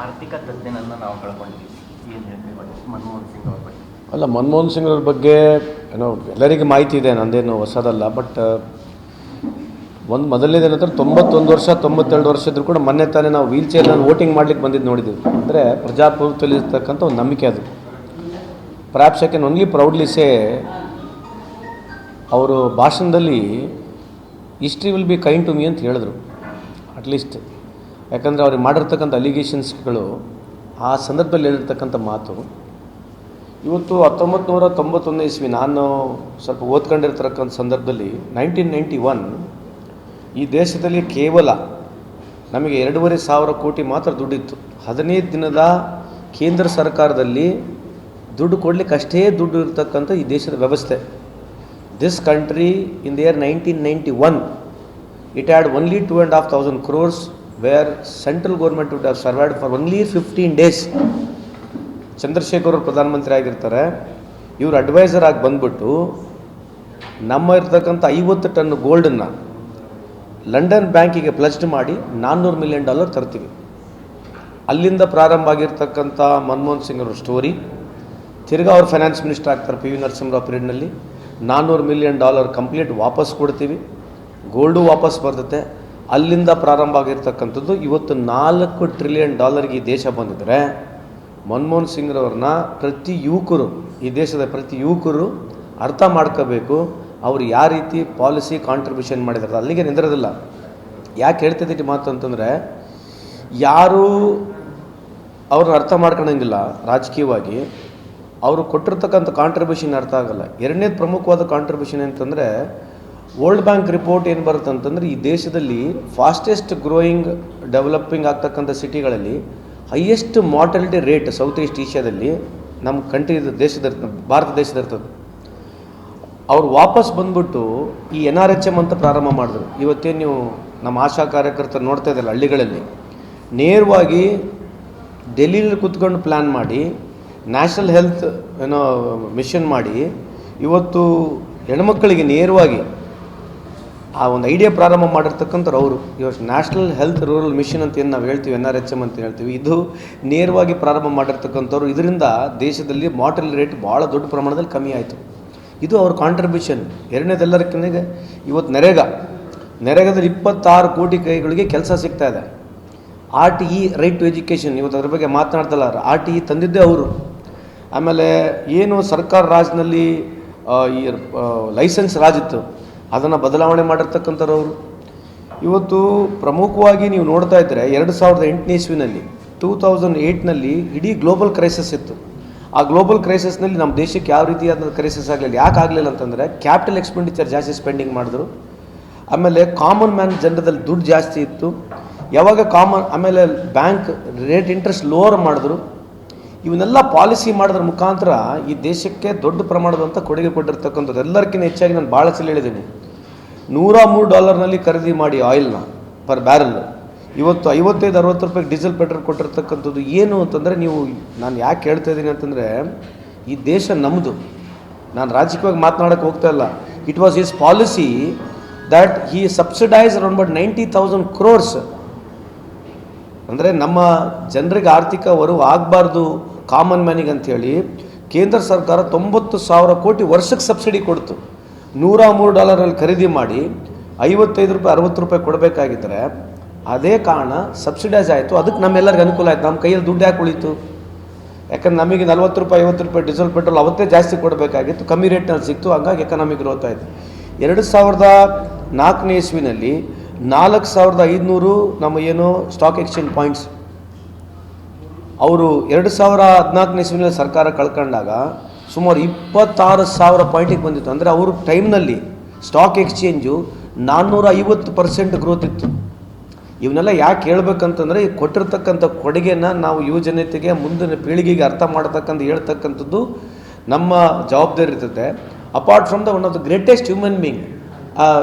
ಆರ್ಥಿಕ ತಜ್ಞನನ್ನು ನಾವು ಕಳ್ಕೊಂಡಿದ್ದೀವಿ. ಏನು ಹೇಳ್ತೀವಿ ಮನಮೋಹನ್ ಸಿಂಗ್ ಅವ್ರ ಬಗ್ಗೆ. ಅಲ್ಲ, ಮನಮೋಹನ್ ಸಿಂಗ್ ಅವ್ರ ಬಗ್ಗೆ ಏನೋ ಎಲ್ಲರಿಗೂ ಮಾಹಿತಿ ಇದೆ, ನಂದೇನು ಹೊಸದಲ್ಲ ಬಟ್ ಒಂದು ಮೊದಲನೇದೇನಂದ್ರೆ ತೊಂಬತ್ತೊಂದು ವರ್ಷ, ತೊಂಬತ್ತೆರಡು ವರ್ಷ ಇದ್ರೂ ಕೂಡ ಮೊನ್ನೆ ತಾನೇ ನಾವು ವೀಲ್ ಚೇರ್ನಲ್ಲಿ ವೋಟಿಂಗ್ ಮಾಡ್ಲಿಕ್ಕೆ ಬಂದಿದ್ದು ನೋಡಿದ್ದೀವಿ. ಅಂದರೆ ಪ್ರಜಾಪ್ರಭುತ್ವದಲ್ಲಿ ಇರ್ತಕ್ಕಂಥ ಒಂದು ನಂಬಿಕೆ ಅದು. Perhaps I can only proudly say ಅವರು ಭಾಷಣದಲ್ಲಿ history will be kind to me ಅಂತ ಹೇಳಿದ್ರು. ಅಟ್ಲೀಸ್ಟ್ ಯಾಕಂದರೆ ಅವ್ರಿಗೆ ಮಾಡಿರ್ತಕ್ಕಂಥ ಅಲಿಗೇಷನ್ಸ್ಗಳು ಆ ಸಂದರ್ಭದಲ್ಲಿ ಹೇಳಿರ್ತಕ್ಕಂಥ ಮಾತು. ಇವತ್ತು ಹತ್ತೊಂಬತ್ತು ನೂರ ತೊಂಬತ್ತೊಂದನೇ ಇಸ್ವಿ ನಾನು ಸ್ವಲ್ಪ ಓದ್ಕೊಂಡಿರ್ತಕ್ಕಂಥ ಸಂದರ್ಭದಲ್ಲಿ ನೈನ್ಟೀನ್ ನೈಂಟಿ ಒನ್ ಈ ದೇಶದಲ್ಲಿ ಕೇವಲ ನಮಗೆ ಎರಡೂವರೆ ಸಾವಿರ ಕೋಟಿ ಮಾತ್ರ ದುಡ್ಡಿತ್ತು. ಹದಿನೈದು ದಿನದ ಕೇಂದ್ರ ಸರ್ಕಾರದಲ್ಲಿ ದುಡ್ಡು ಕೊಡ್ಲಿಕ್ಕೆ ಅಷ್ಟೇ ದುಡ್ಡು ಇರ್ತಕ್ಕಂಥ ಈ ದೇಶದ ವ್ಯವಸ್ಥೆ. This country in the year nineteen ninety one it had only two and half thousand crores where central government would have survived for only fifteen days Chandrashekhar ಅವರು ಪ್ರಧಾನಮಂತ್ರಿ ಆಗಿರ್ತಾರೆ. ಇವರು ಅಡ್ವೈಸರ್ ಆಗಿ ಬಂದ್ಬಿಟ್ಟು ನಮ್ಮ ಇರ್ತಕ್ಕಂಥ ಐವತ್ತು ಟನ್ ಗೋಲ್ಡನ್ನು ಲಂಡನ್ ಬ್ಯಾಂಕಿಗೆ ಪ್ಲಸ್ಡ್ ಮಾಡಿ ನಾನ್ನೂರು ಮಿಲಿಯನ್ ಡಾಲರ್ ತರ್ತೀವಿ. ಅಲ್ಲಿಂದ ಪ್ರಾರಂಭ ಆಗಿರ್ತಕ್ಕಂಥ ಮನಮೋಹನ್ ಸಿಂಗ್ ಅವರ ಸ್ಟೋರಿ ತಿರ್ಗಾ ಅವ್ರು ಫೈನಾನ್ಸ್ ಮಿನಿಸ್ಟರ್ ಆಗ್ತಾರೆ ಪಿ ವಿ ನರಸಿಂಹರಾವ್ ಪೀರಿಯಡ್ನಲ್ಲಿ ನಾನ್ನೂರು ಮಿಲಿಯನ್ ಡಾಲರ್ ಕಂಪ್ಲೀಟ್ ವಾಪಸ್ ಕೊಡ್ತೀವಿ. ಗೋಲ್ಡು ವಾಪಸ್ ಬರ್ತತೆ. ಅಲ್ಲಿಂದ ಪ್ರಾರಂಭ ಆಗಿರ್ತಕ್ಕಂಥದ್ದು ಇವತ್ತು ನಾಲ್ಕು ಟ್ರಿಲಿಯನ್ ಡಾಲರ್ಗೆ ಈ ದೇಶ ಬಂದಿದ್ರೆ, ಮನಮೋಹನ್ ಸಿಂಗ್ರವ್ರನ್ನ ಪ್ರತಿ ಯುವಕರು, ಈ ದೇಶದ ಪ್ರತಿ ಯುವಕರು ಅರ್ಥ ಮಾಡ್ಕೋಬೇಕು, ಅವ್ರು ಯಾವ ರೀತಿ ಪಾಲಿಸಿ ಕಾಂಟ್ರಿಬ್ಯೂಷನ್ ಮಾಡಿದ್ದಾರೆ ಅಲ್ಲಿಗೆ ನಿಂದಿರೋದಿಲ್ಲ. ಯಾಕೆ ಹೇಳ್ತಿದ್ದೀನಿ ಮಾತು ಅಂತಂದರೆ, ಯಾರು ಅವ್ರನ್ನ ಅರ್ಥ ಮಾಡ್ಕೊಳಂಗಿಲ್ಲ ರಾಜಕೀಯವಾಗಿ. ಅವರು ಕೊಟ್ಟಿರ್ತಕ್ಕಂಥ ಕಾಂಟ್ರಿಬ್ಯೂಷನ್ ಅರ್ಥ ಆಗಲ್ಲ. ಎರಡನೇದು ಪ್ರಮುಖವಾದ ಕಾಂಟ್ರಿಬ್ಯೂಷನ್ ಅಂತಂದರೆ ವರ್ಲ್ಡ್ ಬ್ಯಾಂಕ್ ರಿಪೋರ್ಟ್ ಏನು ಬರುತ್ತೆ ಅಂತಂದರೆ ಈ ದೇಶದಲ್ಲಿ ಫಾಸ್ಟೆಸ್ಟ್ ಗ್ರೋಯಿಂಗ್ ಡೆವಲಪಿಂಗ್ ಆಗ್ತಕ್ಕಂಥ ಸಿಟಿಗಳಲ್ಲಿ highest mortality rate south east ಏಷ್ಯಾದಲ್ಲಿ ನಮ್ಮ ಕಂಟ್ರಿ ದೇಶದ ಭಾರತ ದೇಶದ ಇರ್ತದೆ ಅವ್ರು ವಾಪಸ್ ಬಂದ್ಬಿಟ್ಟು ಈ ಎನ್ ಆರ್ ಎಚ್ ಎಂ ಅಂತ ಪ್ರಾರಂಭ ಮಾಡಿದ್ರು. ಇವತ್ತೇನು ನೀವು ನಮ್ಮ ಆಶಾ ಕಾರ್ಯಕರ್ತರು ನೋಡ್ತಾ ಇದ್ದಲ್ಲ ಹಳ್ಳಿಗಳಲ್ಲಿ. ನೇರವಾಗಿ ಡೆಲ್ಲಿಲಿ ಕುತ್ಕೊಂಡು ಪ್ಲ್ಯಾನ್ ಮಾಡಿ ನ್ಯಾಷನಲ್ ಹೆಲ್ತ್ ಏನೋ ಮಿಷನ್ ಮಾಡಿ, ಇವತ್ತು ಹೆಣ್ಮಕ್ಕಳಿಗೆ ನೇರವಾಗಿ ಆ ಒಂದು ಐಡಿಯಾ ಪ್ರಾರಂಭ ಮಾಡಿರ್ತಕ್ಕಂಥವ್ರು ಅವರು. ಇವತ್ತು ನ್ಯಾಷನಲ್ ಹೆಲ್ತ್ ರೂರಲ್ ಮಿಷನ್ ಅಂತ ಏನು ನಾವು ಹೇಳ್ತೀವಿ ಎನ್ ಆರ್ ಎಚ್ ಎಂ ಅಂತ ಹೇಳ್ತೀವಿ, ಇದು ನೇರವಾಗಿ ಪ್ರಾರಂಭ ಮಾಡಿರ್ತಕ್ಕಂಥವ್ರು. ಇದರಿಂದ ದೇಶದಲ್ಲಿ ಮಾರ್ಟಲ್ ರೇಟ್ ಭಾಳ ದೊಡ್ಡ ಪ್ರಮಾಣದಲ್ಲಿ ಕಮ್ಮಿ ಆಯಿತು. ಇದು ಅವ್ರ ಕಾಂಟ್ರಿಬ್ಯೂಷನ್ ಎರಡನೇದೆಲ್ಲರಕ್ಕಿಂತ ಇವತ್ತು ನರೇಗಾ, ನರೇಗಾದಲ್ಲಿ ಇಪ್ಪತ್ತಾರು ಕೋಟಿ ಕೈಗಳಿಗೆ ಕೆಲಸ ಸಿಗ್ತಾ ಇದೆ. R T E right to education ಇವತ್ತು ಅದ್ರ ಬಗ್ಗೆ ಮಾತನಾಡ್ತಲ್ಲ ಆರ್ ಟಿ ಇ ತಂದಿದ್ದೇ ಅವರು. ಆಮೇಲೆ ಏನು ಸರ್ಕಾರ ರಾಜ್ನಲ್ಲಿ ಈ ಲೈಸೆನ್ಸ್ ರಾಜ್ ಇತ್ತು ಅದನ್ನು ಬದಲಾವಣೆ ಮಾಡಿರ್ತಕ್ಕಂಥವ್ರು ಇವತ್ತು ಪ್ರಮುಖವಾಗಿ ನೀವು ನೋಡ್ತಾ ಇದ್ದರೆ ಎರಡು ಸಾವಿರದ ಎಂಟನೇ ಇಸ್ವಿನಲ್ಲಿ, ಟೂ ತೌಸಂಡ್ ಏಯ್ಟ್ನಲ್ಲಿ ಇಡೀ ಗ್ಲೋಬಲ್ ಕ್ರೈಸಿಸ್ ಇತ್ತು. ಆ ಗ್ಲೋಬಲ್ ಕ್ರೈಸಿಸ್ನಲ್ಲಿ ನಮ್ಮ ದೇಶಕ್ಕೆ ಯಾವ ರೀತಿಯಾದ ಕ್ರೈಸಿಸ್ ಆಗಲಿಲ್ಲ. ಯಾಕೆ ಆಗಲಿಲ್ಲ ಅಂತಂದರೆ ಕ್ಯಾಪಿಟಲ್ ಎಕ್ಸ್ಪೆಂಡಿಚರ್ ಜಾಸ್ತಿ ಸ್ಪೆಂಡಿಂಗ್ ಮಾಡಿದ್ರು. ಆಮೇಲೆ ಕಾಮನ್ ಮ್ಯಾನ್ ಜನರದಲ್ಲಿ ದುಡ್ಡು ಜಾಸ್ತಿ ಇತ್ತು. ಯಾವಾಗ ಕಾಮನ್, ಆಮೇಲೆ ಬ್ಯಾಂಕ್ ರೇಟ್ ಇಂಟ್ರೆಸ್ಟ್ ಲೋವರ್ ಮಾಡಿದ್ರು. ಇವನ್ನೆಲ್ಲ ಪಾಲಿಸಿ ಮಾಡೋದ್ರ ಮುಖಾಂತರ ಈ ದೇಶಕ್ಕೆ ದೊಡ್ಡ ಪ್ರಮಾಣದಂಥ ಕೊಡುಗೆ ಕೊಟ್ಟಿರ್ತಕ್ಕಂಥದ್ದು ಎಲ್ಲರಿಗಿಂತ ಹೆಚ್ಚಾಗಿ ನಾನು ಭಾಳ ಸಲ ಹೇಳಿದ್ದೀನಿ. ನೂರ ಮೂರು ಡಾಲರ್ನಲ್ಲಿ ಖರೀದಿ ಮಾಡಿ ಆಯಿಲ್ನ ಪರ್ ಬ್ಯಾರಲ್. ಇವತ್ತು ಐವತ್ತೈದು, ಅರವತ್ತು ರೂಪಾಯಿಗೆ ಡೀಸೆಲ್ ಪೆಟ್ರೋಲ್ ಕೊಟ್ಟಿರ್ತಕ್ಕಂಥದ್ದು ಏನು ಅಂತಂದರೆ ನೀವು ನಾನು ಯಾಕೆ ಹೇಳ್ತಾ ಇದ್ದೀನಿ ಅಂತಂದರೆ ಈ ದೇಶ ನಮ್ಮದು ನಾನು ರಾಜಕೀಯವಾಗಿ ಮಾತನಾಡೋಕ್ಕೆ ಹೋಗ್ತಾ ಇಲ್ಲ. It was is policy that he subsidise around but ninety thousand crores ಅಂದರೆ ನಮ್ಮ ಜನರಿಗೆ ಆರ್ಥಿಕ ಒರವು ಆಗಬಾರ್ದು ಕಾಮನ್ ಮ್ಯಾನಿಗೆ ಅಂಥೇಳಿ ಕೇಂದ್ರ ಸರ್ಕಾರ ತೊಂಬತ್ತು ಸಾವಿರ ಕೋಟಿ ವರ್ಷಕ್ಕೆ ಸಬ್ಸಿಡಿ ಕೊಡ್ತು. ನೂರ ಮೂರು ಡಾಲರಲ್ಲಿ ಖರೀದಿ ಮಾಡಿ ಐವತ್ತೈದು ರೂಪಾಯಿ, ಅರವತ್ತು ರೂಪಾಯಿ ಕೊಡಬೇಕಾಗಿದ್ದರೆ ಅದೇ ಕಾರಣ ಸಬ್ಸಿಡೈಸ್ ಆಯಿತು. ಅದಕ್ಕೆ ನಮ್ಮೆಲ್ಲರಿಗೆ ಅನುಕೂಲ ಆಯಿತು. ನಮ್ಮ ಕೈಯಲ್ಲಿ ದುಡ್ಡು ಯಾಕೆ ಉಳಿತು? ಯಾಕಂದ್ರೆ ನಮಗೆ ನಲ್ವತ್ತು ರೂಪಾಯಿ, ಐವತ್ತು ರೂಪಾಯಿ ಡೀಸೆಲ್, ಪೆಟ್ರೋಲ್ ಅವತ್ತೇ ಜಾಸ್ತಿ ಕೊಡಬೇಕಾಗಿತ್ತು. ಕಮ್ಮಿ ರೇಟ್ನಲ್ಲಿ ಸಿಕ್ತು. ಹಂಗಾಗಿ ಎಕನಾಮಿಕ್ ಗ್ರೋತ್ ಆಯಿತು. ಎರಡು ಸಾವಿರದ ನಾಲ್ಕನೇ ಇಸ್ವಿನಲ್ಲಿ ನಾಲ್ಕು ಸಾವಿರದ ಐದುನೂರು ನಮ್ಮ ಏನು ಸ್ಟಾಕ್ ಎಕ್ಸ್ಚೇಂಜ್ ಪಾಯಿಂಟ್ಸ್ ಅವರು ಎರಡು ಸಾವಿರ ಹದಿನಾಲ್ಕನೇ ಇಸ್ವಿನಲ್ಲಿ ಸರ್ಕಾರ ಕಳ್ಕೊಂಡಾಗ ಸುಮಾರು ಇಪ್ಪತ್ತಾರು ಸಾವಿರ ಪಾಯಿಂಟಿಗೆ ಬಂದಿತ್ತು. ಅಂದರೆ ಅವ್ರ ಟೈಮ್ನಲ್ಲಿ ಸ್ಟಾಕ್ ಎಕ್ಸ್ಚೇಂಜು ನಾನ್ನೂರ ಐವತ್ತು ಪರ್ಸೆಂಟ್ ಗ್ರೋತ್ ಇತ್ತು. ಇವನ್ನೆಲ್ಲ ಯಾಕೆ ಹೇಳ್ಬೇಕಂತಂದರೆ ಈ ಕೊಟ್ಟಿರ್ತಕ್ಕಂಥ ಕೊಡುಗೆನ ನಾವು ಯುವಜನತೆಗೆ ಮುಂದಿನ ಪೀಳಿಗೆಗೆ ಅರ್ಥ ಮಾಡ್ತಕ್ಕಂಥ, ಹೇಳ್ತಕ್ಕಂಥದ್ದು ನಮ್ಮ ಜವಾಬ್ದಾರಿ ಇರ್ತದೆ. Apart from the one of the greatest human being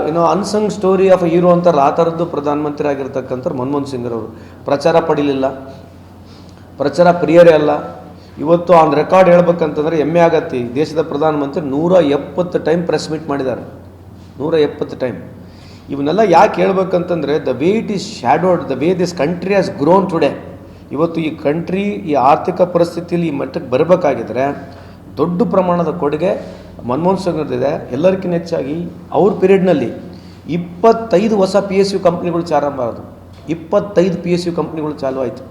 ಏನೋ ಅನ್ಸಂಗ್ ಸ್ಟೋರಿ ಆಫ್ ಹೀರೋ ಅಂತಾರಲ್ಲ ಆ ಥರದ್ದು ಪ್ರಧಾನಮಂತ್ರಿ ಆಗಿರ್ತಕ್ಕಂಥವ್ರು ಮನಮೋಹನ್ ಸಿಂಗ್ರವರು ಪ್ರಚಾರ ಪಡೀಲಿಲ್ಲ. ಪ್ರಚಾರ ಪ್ರಿಯರೇ ಅಲ್ಲ. ಇವತ್ತು ಆನ್ ರೆಕಾರ್ಡ್ ಹೇಳ್ಬೇಕಂತಂದ್ರೆ ಹೆಮ್ಮೆ ಆಗತ್ತೆ. ದೇಶದ ಪ್ರಧಾನಮಂತ್ರಿ ನೂರ ಎಪ್ಪತ್ತು ಟೈಮ್ ಪ್ರೆಸ್ ಮೀಟ್ ಮಾಡಿದ್ದಾರೆ. ನೂರ ಎಪ್ಪತ್ತು ಟೈಮ್ ಇವನ್ನೆಲ್ಲ ಯಾಕೆ ಹೇಳ್ಬೇಕಂತಂದರೆ the way it is shadowed the way this country has grown today ಇವತ್ತು ಈ ಕಂಟ್ರಿ ಈ ಆರ್ಥಿಕ ಪರಿಸ್ಥಿತಿಯಲ್ಲಿ ಈ ಮಟ್ಟಕ್ಕೆ ಬರಬೇಕಾಗಿದ್ರೆ, ದೊಡ್ಡ ಪ್ರಮಾಣದ ಕೊಡುಗೆ ಮನಮೋಹನ್ ಸಿಂಗ್ರದ್ದಿದೆ ಎಲ್ಲರಿಗಿಂತ ಹೆಚ್ಚಾಗಿ ಅವ್ರ ಪೀರಿಯಡ್ನಲ್ಲಿ ಇಪ್ಪತ್ತೈದು ಹೊಸ ಪಿ ಎಸ್ ಯು ಕಂಪ್ನಿಗಳು ಚಾರಂಭ ಆಗೋದು ಇಪ್ಪತ್ತೈದು ಪಿ ಎಸ್ ಯು ಕಂಪ್ನಿಗಳು ಚಾಲೂ ಆಯಿತು.